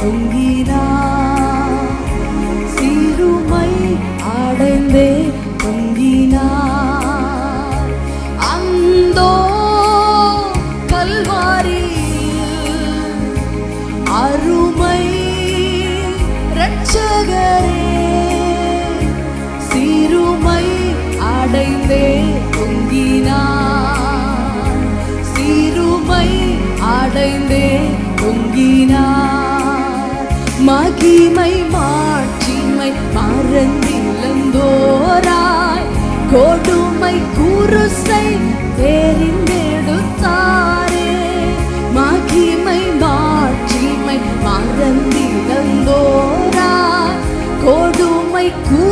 பொங்கினார் சிறுமை அடைந்தே பொங்கினார் அந்தோ கல்வாரி அருமை ரட்சகரே சிறுமை அடைந்தே பொங்கினார் மகிமை மாட்சிமை மறந்திலந்தோராய். கொடுமை குருசை தெரிந்தெடுத்தாரே. மகிமை மாட்சிமை மறந்திலந்தோராய். கொடுமை குரு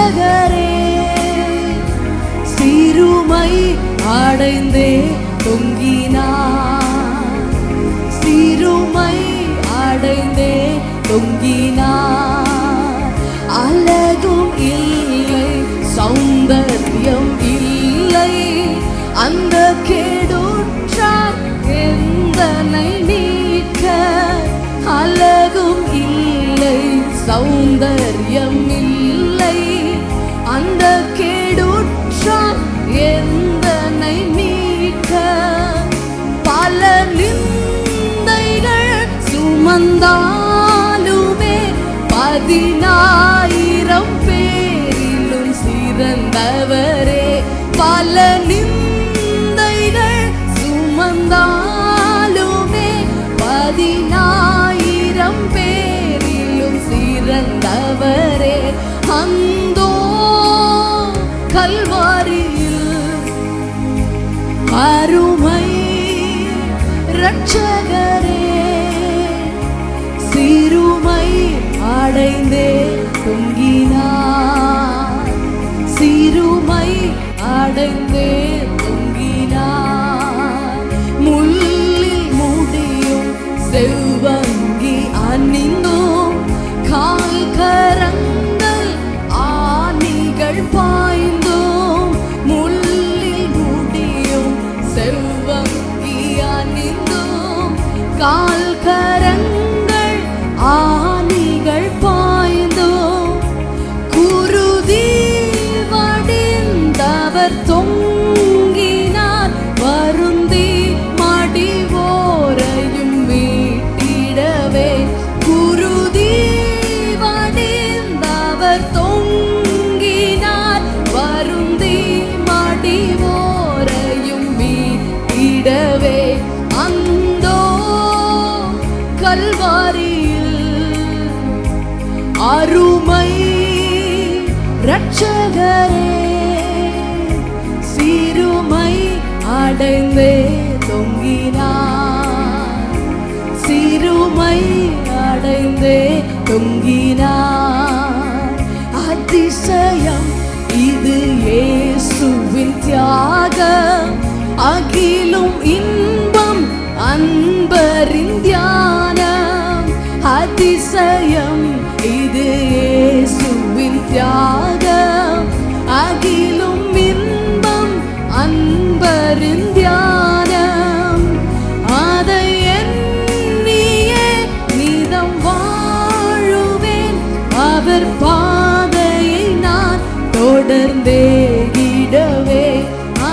ரட்சகரே சிறுமை அடைந்தே தொங்கினார் சிறுமை அடைந்தே தொங்கினார் அழகும் இல்லை சௌந்தர்யம் இல்லை. அந்த கேடுற்றார் எந்தனை நீக்க? அழகும் இல்லை சௌந்தர்யம் இல்லை. சுமந்தாலுமே பதினாயிரம் பேரிலும் சிறந்தவரே. பல நிந்தைகள் சுமந்தாலுமே பதினாயிரம் பேரிலும் சிறந்தவரே. அந்தோ கல்வாரியில் அருமை ரட்சக அடைந்தே தொங்கினார் சிறுமை அடைந்தே தொங்கினார் முள்ளில் முடியும் செவ்வங்கி அணிந்தோம். கால் கரங்கள் ஆணிகள் பாய்ந்தோம். முள்ளில் முடியும் செவ்வங்கி அணிந்தோம். கால் கர அவர் தொங்கினார். வருந்தி மடிவோரையும் மீட்டிடவே. அந்தோ கல்வாரியில் அருமை ரட்சகரே சிறுமை அடைந்தே தொங்கினார். சிறுமை அடைந்தே தொங்கினார். அதிசயம். இது இயேசுவின் தியாகம். அகிலும் இன்னும் தொடர்ந்தே இடவே.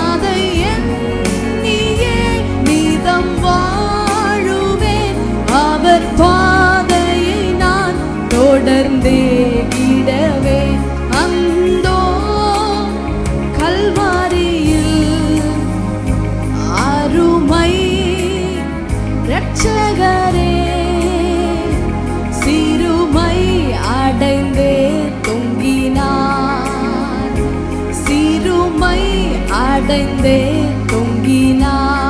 அதை எண்ணியே நிதம் வாழுவேன். அவர் பாதையை நான் தொடர்ந்தே அடைந்தே தொங்கினார்